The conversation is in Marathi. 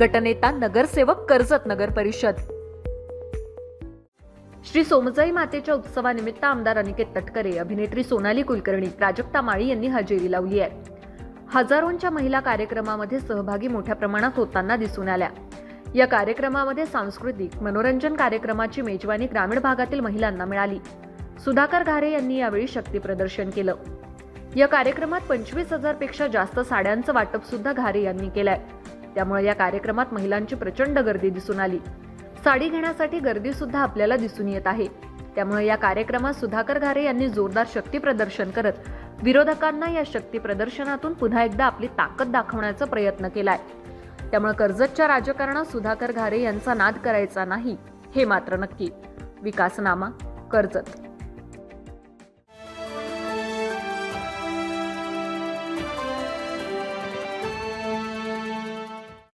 गटनेता नगरसेवक कर्जत नगर परिषद. श्री सोमजाई मातेच्या उत्सवानिमित्त आमदार अनिकेत तटकरे अभिनेत्री सोनाली कुलकर्णी प्राजक्ता माळी यांनी हजेरी लावली आहे. हजारोंच्या महिला कार्यक्रमामध्ये सहभागी मोठ्या प्रमाणात होताना दिसून आल्या. या कार्यक्रमामध्ये सांस्कृतिक मनोरंजन कार्यक्रमाची मेजवानी ग्रामीण भागातील महिलांना मिळाली. सुधाकर घारे यांनी यावेळी शक्ती प्रदर्शन केलं. या कार्यक्रमात पंचवीस हजारपेक्षा जास्त साड्यांचं वाटप सुद्धा घारे यांनी केलंय. त्यामुळे या कार्यक्रमात महिलांची प्रचंड गर्दी दिसून आली. साडी घेण्यासाठी गर्दी सुद्धा आपल्याला दिसून येत आहे. त्यामुळे या कार्यक्रमात सुधाकर घारे यांनी जोरदार शक्ती प्रदर्शन करत विरोधकांना या शक्ती प्रदर्शनातून पुन्हा एकदा आपली ताकद दाखवण्याचा प्रयत्न केलाय. त्यामुळे कर्जतच्या राजकारणात सुधाकर घारे यांचा नाद करायचा नाही हे मात्र नक्की. विकासनामा कर्जत.